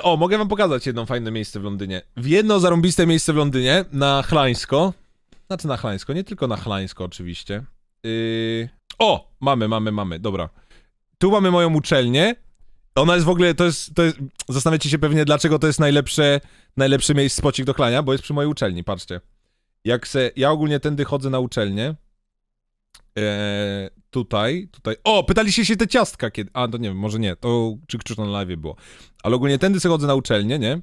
O, mogę wam pokazać jedno fajne miejsce w Londynie. W jedno zarąbiste miejsce w Londynie, na Chlańsko. Znaczy na Chlańsko, nie tylko na Chlańsko oczywiście. Yy... O, mamy, mamy, mamy, dobra. Tu mamy moją uczelnię. Ona jest w ogóle, to jest, to jest, zastanawiacie się pewnie, dlaczego to jest najlepsze, najlepszy miejsce spocik do klania, bo jest przy mojej uczelni, patrzcie. Jak se, ja ogólnie tędy chodzę na uczelnię. Eee, tutaj, tutaj. O, pytaliście się te ciastka kiedy. A, to nie wiem, może nie, to czy Krzysztof na live było. Ale ogólnie tędy sobie chodzę na uczelnię, nie?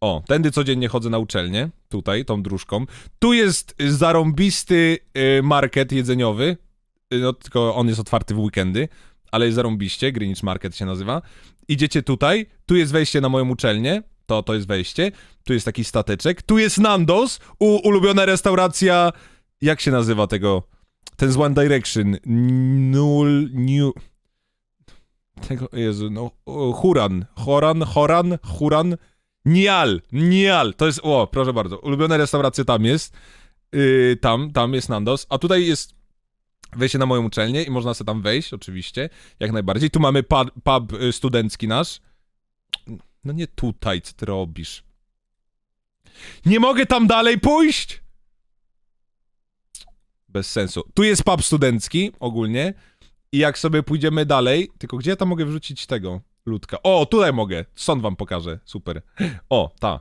O, tędy codziennie chodzę na uczelnię, tutaj, tą dróżką. Tu jest zarąbisty y, market jedzeniowy, Y, no tylko on jest otwarty w weekendy, ale jest zarąbiście, Greenwich Market się nazywa. Idziecie tutaj, tu jest wejście na moją uczelnię, to, to jest wejście, tu jest taki stateczek, tu jest Nandos, u, ulubiona restauracja, jak się nazywa tego, ten z One Direction, Null, New... Tego, Jezu, no, Huran, Horan, Horan, Huran, Nial, Nial, to jest, o, proszę bardzo, ulubiona restauracja tam jest, yy, tam, tam jest Nandos, a tutaj jest wejście na moją uczelnię i można sobie tam wejść, oczywiście, jak najbardziej. Tu mamy pub, pub y, studencki nasz. No nie tutaj, co ty robisz? Nie mogę tam dalej pójść! Bez sensu. Tu jest pub studencki ogólnie i jak sobie pójdziemy dalej, tylko gdzie ja tam mogę wrzucić tego ludka? O, tutaj mogę, stąd wam pokażę, super. O, ta.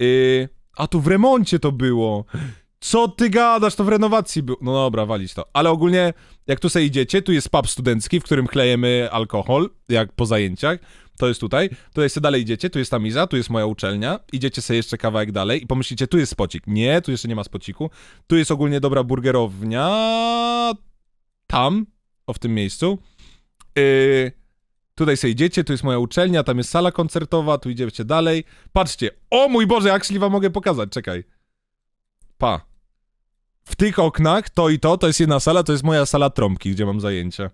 Yy, a tu w remoncie to było. Co ty gadasz, to w renowacji był. No dobra, walić to. Ale ogólnie, jak tu sobie idziecie, tu jest pub studencki, w którym klejemy alkohol, jak po zajęciach. To jest tutaj. Tutaj sobie dalej idziecie, tu jest Tamiza, tu jest moja uczelnia. Idziecie sobie jeszcze kawałek dalej i pomyślicie, tu jest spocik. Nie, tu jeszcze nie ma spociku. Tu jest ogólnie dobra burgerownia. Tam, o w tym miejscu. Yy, tutaj sobie idziecie, tu jest moja uczelnia, tam jest sala koncertowa, tu idziecie dalej. Patrzcie, o mój Boże, jak wam mogę pokazać, czekaj. Pa. W tych oknach, to i to, to jest jedna sala, to jest moja sala trąbki, gdzie mam zajęcia.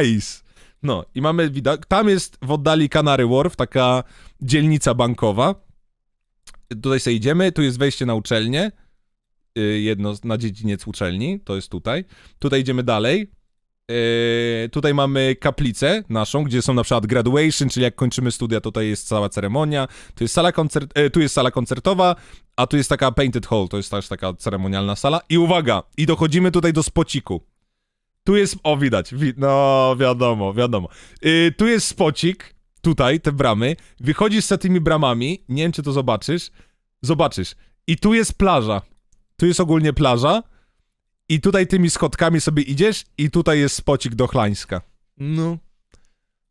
Nice! No, i mamy widok, tam jest w oddali Canary Wharf, taka dzielnica bankowa. Tutaj sobie idziemy, tu jest wejście na uczelnię, yy, jedno na dziedziniec uczelni, to jest tutaj. Tutaj idziemy dalej. Yy, tutaj mamy kaplicę naszą, gdzie są na przykład graduation, czyli jak kończymy studia, tutaj jest cała ceremonia. Tu jest sala, koncert, e, tu jest sala koncertowa, a tu jest taka painted hall, to jest też taka ceremonialna sala. I uwaga, i dochodzimy tutaj do spociku. Tu jest, o widać, wi no wiadomo, wiadomo. Yy, tu jest spocik, tutaj, te bramy. Wychodzisz za tymi bramami, nie wiem czy to zobaczysz, zobaczysz. I tu jest plaża. Tu jest ogólnie plaża. I tutaj tymi schodkami sobie idziesz i tutaj jest spocik do Chlańska. No.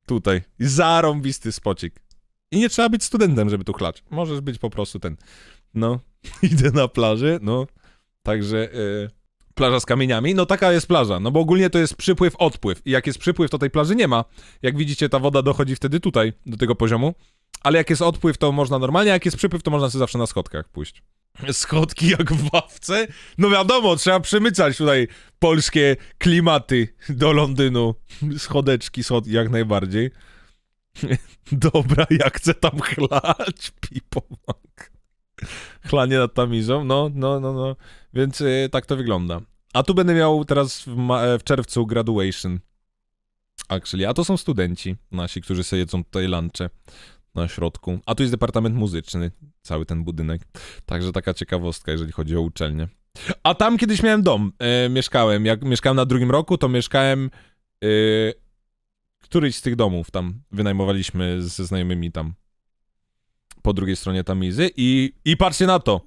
Tutaj. Zarąbisty spocik. I nie trzeba być studentem, żeby tu chlać. Możesz być po prostu ten. No. Idę na plażę, no. Także e, plaża z kamieniami. No taka jest plaża, no bo ogólnie to jest przypływ, odpływ. I jak jest przypływ, to tej plaży nie ma. Jak widzicie, ta woda dochodzi wtedy tutaj, do tego poziomu. Ale jak jest odpływ, to można normalnie, a jak jest przypływ, to można sobie zawsze na schodkach pójść. Schodki jak w ławce? No wiadomo, trzeba przemycać tutaj polskie klimaty do Londynu. Schodeczki, schod jak najbardziej. Dobra, ja chcę tam chlać, pipomak. Chlanie nad tamizą, no, no, no, no. Więc y, tak to wygląda. A tu będę miał teraz w, ma- e, w czerwcu graduation. Actually, a to są studenci nasi, którzy sobie jedzą tutaj lunche na środku. A tu jest departament muzyczny, cały ten budynek. Także taka ciekawostka, jeżeli chodzi o uczelnię. A tam kiedyś miałem dom, e, mieszkałem. Jak mieszkałem na drugim roku, to mieszkałem e, któryś z tych domów tam wynajmowaliśmy ze znajomymi tam po drugiej stronie Tamizy i, i patrzcie na to,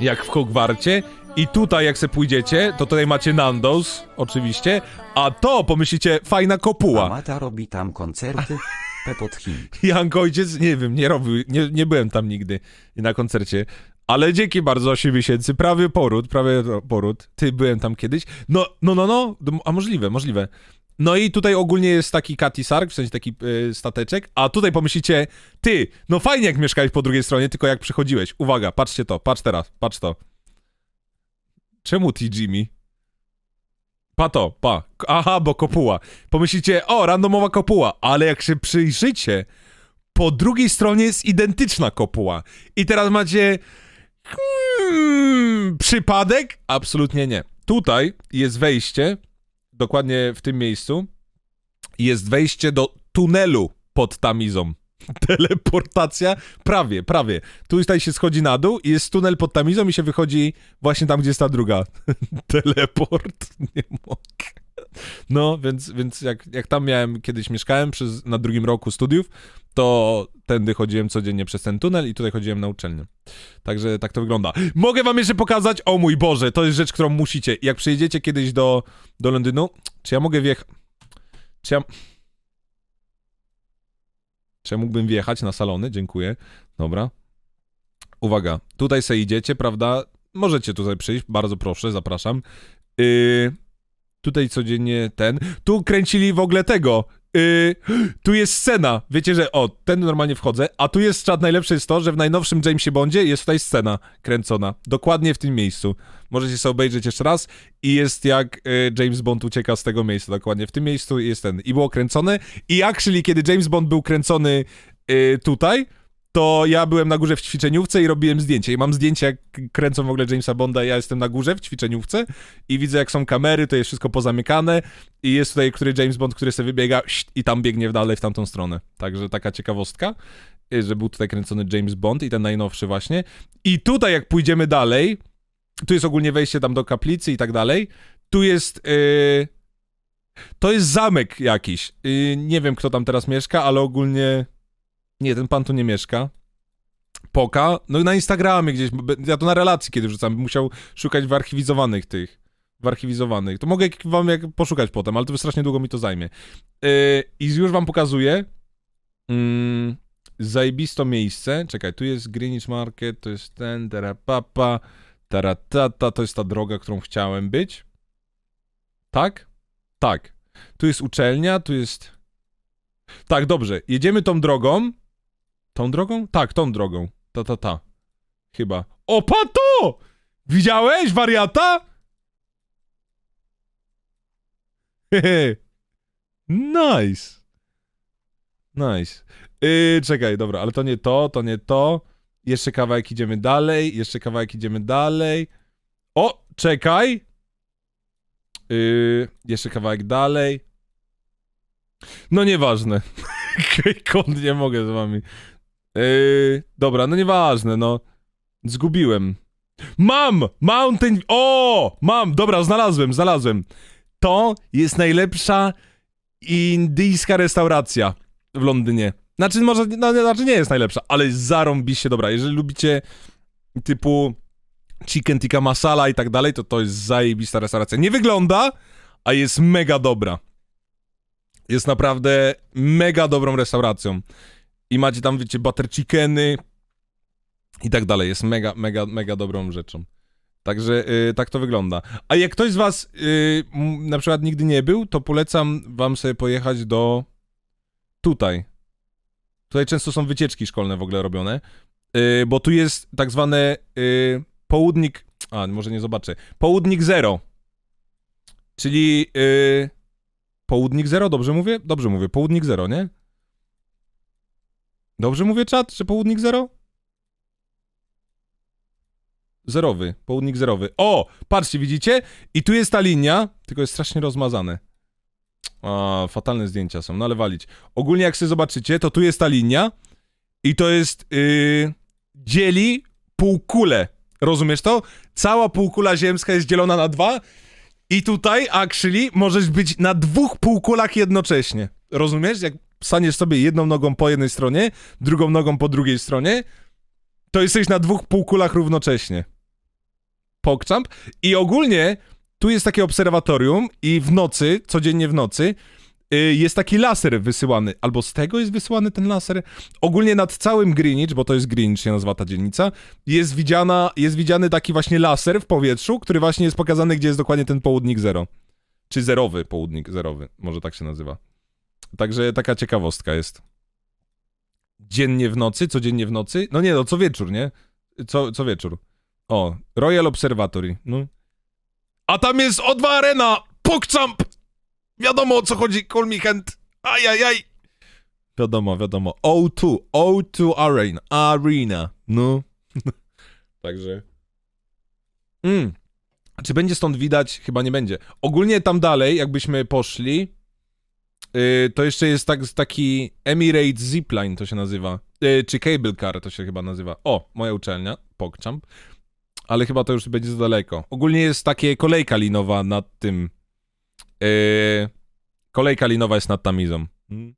jak w Hogwarcie i tutaj jak se pójdziecie, to tutaj macie Nandos, oczywiście, a to pomyślicie, fajna kopuła. Amata robi tam koncerty. Pepot Hint. Jank ojciec, nie wiem, nie robił, nie, nie byłem tam nigdy na koncercie. Ale dzięki bardzo, 8 miesięcy, prawie poród, prawie poród. Ty, byłem tam kiedyś. No, no, no, no, a możliwe, możliwe. No i tutaj ogólnie jest taki Katy Sark, w sensie taki y, stateczek, a tutaj pomyślicie, ty, no fajnie jak mieszkałeś po drugiej stronie, tylko jak przychodziłeś. Uwaga, patrzcie to, patrz teraz, patrz to. Czemu ty, Jimmy? Pa to, pa. Aha, bo kopuła. Pomyślicie, o, randomowa kopuła, ale jak się przyjrzycie, po drugiej stronie jest identyczna kopuła. I teraz macie. Hmm, przypadek? Absolutnie nie. Tutaj jest wejście, dokładnie w tym miejscu. Jest wejście do tunelu pod Tamizą. Teleportacja? Prawie, prawie. Tu tutaj się schodzi na dół i jest tunel pod Tamizą i się wychodzi właśnie tam, gdzie jest ta druga. Teleport? Nie mogę. No, więc, więc jak, jak tam miałem, kiedyś mieszkałem przez, na drugim roku studiów, to tędy chodziłem codziennie przez ten tunel i tutaj chodziłem na uczelnię. Także tak to wygląda. Mogę wam jeszcze pokazać? O mój Boże, to jest rzecz, którą musicie. Jak przyjedziecie kiedyś do, do Londynu, czy ja mogę wjechać... Czy ja... Czy ja mógłbym wjechać na salony? Dziękuję. Dobra. Uwaga, tutaj se idziecie, prawda? Możecie tutaj przyjść, bardzo proszę, zapraszam. Yy, tutaj codziennie ten. Tu kręcili w ogóle tego. Yy, tu jest scena. Wiecie, że o, ten normalnie wchodzę, a tu jest czat. Najlepsze jest to, że w najnowszym Jamesie Bondzie jest tutaj scena kręcona. Dokładnie w tym miejscu. Możecie sobie obejrzeć jeszcze raz i jest jak y, James Bond ucieka z tego miejsca. Dokładnie w tym miejscu jest ten. I było kręcone. I actually, kiedy James Bond był kręcony y, tutaj, to ja byłem na górze w ćwiczeniówce i robiłem zdjęcie. I mam zdjęcie, jak kręcą w ogóle Jamesa Bonda, ja jestem na górze w ćwiczeniówce i widzę, jak są kamery, to jest wszystko pozamykane i jest tutaj który James Bond, który sobie wybiega i tam biegnie dalej w tamtą stronę. Także taka ciekawostka, y, że był tutaj kręcony James Bond i ten najnowszy właśnie. I tutaj, jak pójdziemy dalej, tu jest ogólnie wejście tam do kaplicy i tak dalej, tu jest... Yy... To jest zamek jakiś. Yy, nie wiem, kto tam teraz mieszka, ale ogólnie... Nie, ten pan tu nie mieszka. Poka. No na Instagramie gdzieś, ja to na relacji kiedy wrzucam, musiał szukać w archiwizowanych tych. W archiwizowanych. To mogę wam jak poszukać potem, ale to strasznie długo mi to zajmie. Yy, I już wam pokazuję. Mm, zajebisto miejsce. Czekaj, tu jest Greenwich Market, to jest ten, terapapa, taratata, to jest ta droga, którą chciałem być. Tak? Tak. Tu jest uczelnia, tu jest... Tak, dobrze. Jedziemy tą drogą. Tą drogą? Tak, tą drogą. Ta, ta, ta. Chyba. O, pato! Widziałeś, wariata? Hehe. nice. Nice. Yy, czekaj, dobra, ale to nie to, to nie to. Jeszcze kawałek idziemy dalej, jeszcze kawałek idziemy dalej. O, czekaj. Yy, jeszcze kawałek dalej. No nieważne. Kąd nie mogę z wami. Yy, dobra, no nieważne, no. Zgubiłem. Mam! Mountain... O! Mam! Dobra, znalazłem, znalazłem. To jest najlepsza indyjska restauracja w Londynie. Znaczy, może, no, znaczy nie jest najlepsza, ale zarąbiście dobra. Jeżeli lubicie typu chicken tikka masala i tak dalej, to to jest zajebista restauracja. Nie wygląda, a jest mega dobra. Jest naprawdę mega dobrą restauracją. I macie tam, wiecie, butter chickeny i tak dalej. Jest mega, mega, mega dobrą rzeczą. Także y, tak to wygląda. A jak ktoś z was y, m, na przykład nigdy nie był, to polecam wam sobie pojechać do tutaj. Tutaj często są wycieczki szkolne w ogóle robione, y, bo tu jest tak zwany y, południk, a może nie zobaczę, południk zero. Czyli y, południk zero, dobrze mówię? Dobrze mówię, południk zero, nie? Dobrze mówię czat, że południk zero? Zerowy, południk zerowy. O, patrzcie, widzicie? I tu jest ta linia, tylko jest strasznie rozmazane. A, fatalne zdjęcia są, no ale walić. Ogólnie jak sobie zobaczycie, to tu jest ta linia i to jest, yy, dzieli półkulę. Rozumiesz to? Cała półkula ziemska jest dzielona na dwa i tutaj, actually, możesz być na dwóch półkulach jednocześnie. Rozumiesz? Jak staniesz sobie jedną nogą po jednej stronie, drugą nogą po drugiej stronie, to jesteś na dwóch półkulach równocześnie. PogChamp. I ogólnie tu jest takie obserwatorium i w nocy, codziennie w nocy, y, jest taki laser wysyłany. Albo z tego jest wysyłany ten laser. Ogólnie nad całym Greenwich, bo to jest Greenwich się nazywa ta dzielnica, jest, widziana, jest widziany taki właśnie laser w powietrzu, który właśnie jest pokazany, gdzie jest dokładnie ten południk zero. Czy zerowy południk zerowy, może tak się nazywa. Także taka ciekawostka jest. Dziennie w nocy, codziennie w nocy. No nie, no co wieczór, nie? Co, co wieczór. O, Royal Observatory. No. A tam jest O2 Arena! PogChamp! Wiadomo o co chodzi, call me hand. Ajajaj. Wiadomo, wiadomo. O2, O2 Arena. Arena. No. Także. Mm. Czy będzie stąd widać? Chyba nie będzie. Ogólnie tam dalej, jakbyśmy poszli, y, to jeszcze jest tak, taki Emirates Zipline to się nazywa, y, czy Cable Car to się chyba nazywa. O, moja uczelnia, PogChamp, ale chyba to już będzie za daleko. Ogólnie jest takie kolejka linowa nad tym, y, kolejka linowa jest nad Tamizą. Mm.